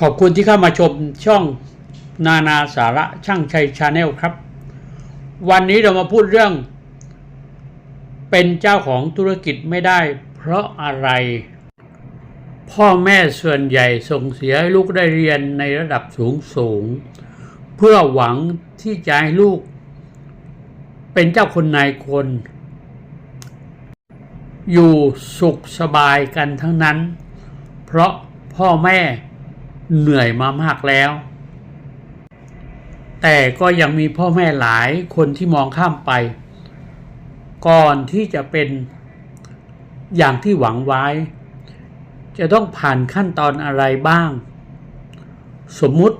ขอบคุณที่เข้ามาชมช่องนานาสาระช่างชัยชาแนลครับ วันนี้เรามาพูดเรื่อง เป็นเจ้าของธุรกิจไม่ได้ เพราะอะไร พ่อแม่ส่วนใหญ่ส่งเสียให้ลูกได้เรียนในระดับสูงสูง เพื่อหวังที่จะให้ลูก เป็นเจ้าคนนายคน อยู่สุขสบายกันทั้งนั้น เพราะพ่อแม่ เหนื่อยมามากแล้ว แต่ก็ยังมีพ่อแม่หลายคนที่มองข้ามไป ก่อนที่จะเป็นอย่างที่หวังไว้ จะต้องผ่านขั้นตอนอะไรบ้าง สมมุติ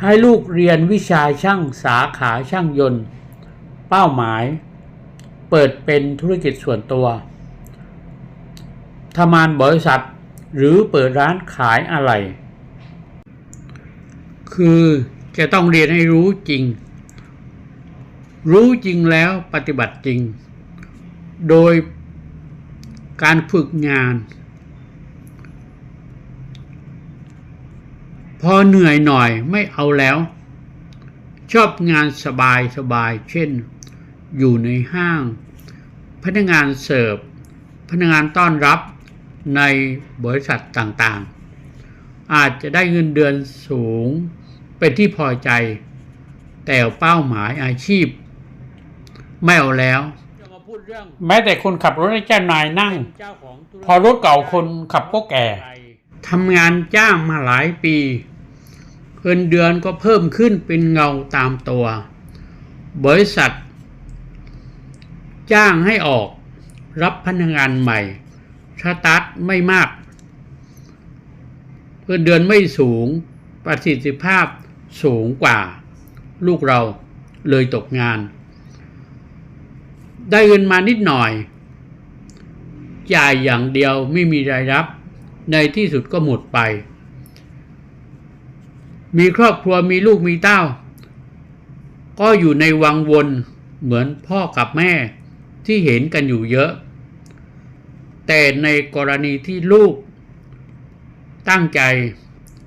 ให้ลูกเรียนวิชาช่างสาขาช่างยนต์ เป้าหมาย เปิดเป็นธุรกิจส่วนตัวทำงานบริษัท หรือเปิดร้านขายอะไร คือจะต้องเรียนให้รู้จริง รู้จริงแล้วปฏิบัติจริง โดยการฝึกงาน พอเหนื่อยหน่อยไม่เอาแล้ว ชอบงานสบายสบายๆเช่น อยู่ในห้าง พนักงานเสิร์ฟ พนักงานต้อนรับ ในบริษัทต่างๆ อาจจะได้เงินเดือนสูงเป็นที่พอใจ แต่เป้าหมายอาชีพ ไม่เอาแล้วแม้แต่คนขับรถให้เจ้านายนั่ง พอรถเก่าคนขับก็แก่ทำงานจ้างมาหลายปีเงินเดือนก็เพิ่มขึ้นเป็นเงาตามตัว บริษัท จ้างให้ออกรับพนักงานใหม่ สตาร์ทไม่มาก เงินเดือนไม่สูงประสิทธิภาพสูงกว่า ลูกเราเลยตกงาน ได้เงินมานิดหน่อย จ่ายอย่างเดียวไม่มีรายรับ ในที่สุดก็หมดไป มีครอบครัวมีลูกมีเต้า ก็อยู่ในวังวนเหมือนพ่อกับแม่ที่เห็นกันอยู่เยอะ แต่ในกรณีที่ลูกตั้งใจ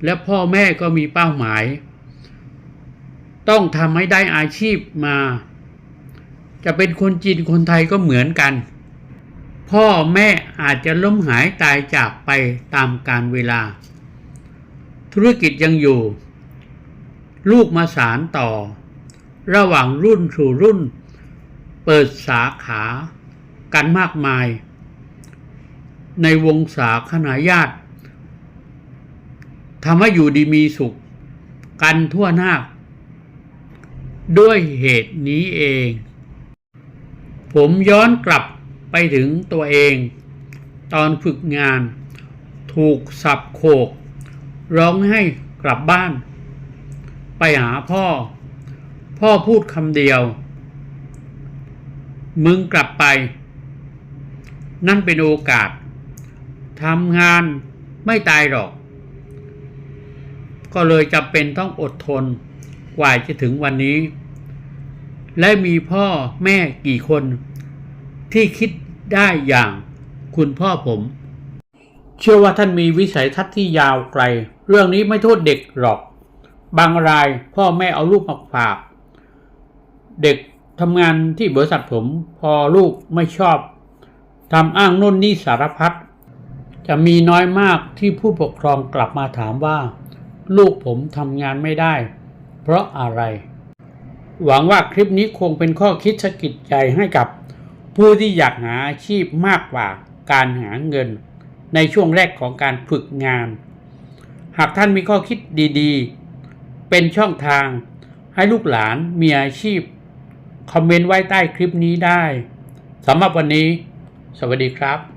และพ่อแม่ก็มีเป้าหมาย ต้องทำให้ได้อาชีพมา จะเป็นคนจีนคนไทยก็เหมือนกัน พ่อแม่อาจจะล้มหายตายจากไปตามกาลเวลา ธุรกิจยังอยู่ ลูกมาสารต่อ ระหว่างรุ่นสู่รุ่น เปิดสาขากันมากมาย ในวงสาคณาญาติทำให้อยู่ดีมีสุข กันทั่วหน้า ด้วยเหตุนี้เอง ผมย้อนกลับไปถึงตัวเอง ตอนฝึกงาน ถูกสับโขก ร้องให้กลับบ้าน ไปหาพ่อ พ่อพูดคำเดียว มึงกลับไป นั่นเป็นโอกาส ทำงานไม่ตายหรอก ก็เลยจำเป็นต้องอดทนกว่าจะถึงวันนี้ และมีพ่อแม่กี่คนที่คิดได้อย่างคุณพ่อผม เชื่อว่าท่านมีวิสัยทัศน์ที่ยาวไกล เรื่องนี้ไม่โทษเด็กหรอก บางรายพ่อแม่เอาลูกมาฝาก เด็กทำงานที่บริษัทผม พอลูกไม่ชอบทำอ้างนู่นนี่สารพัด จะมีน้อยมากที่ผู้ปกครองกลับมาถามว่า ลูกผมทำงานไม่ได้ เพราะอะไร หวังว่าคลิปนี้คงเป็นข้อคิดสะกิดใจให้กับ ผู้ที่อยากหาอาชีพมากกว่าการหาเงิน ในช่วงแรกของการฝึกงาน หากท่านมีข้อคิดดีๆ เป็นช่องทางให้ลูกหลานมีอาชีพ คอมเมนต์ไว้ใต้คลิปนี้ได้สำหรับวันนี้ สวัสดีครับ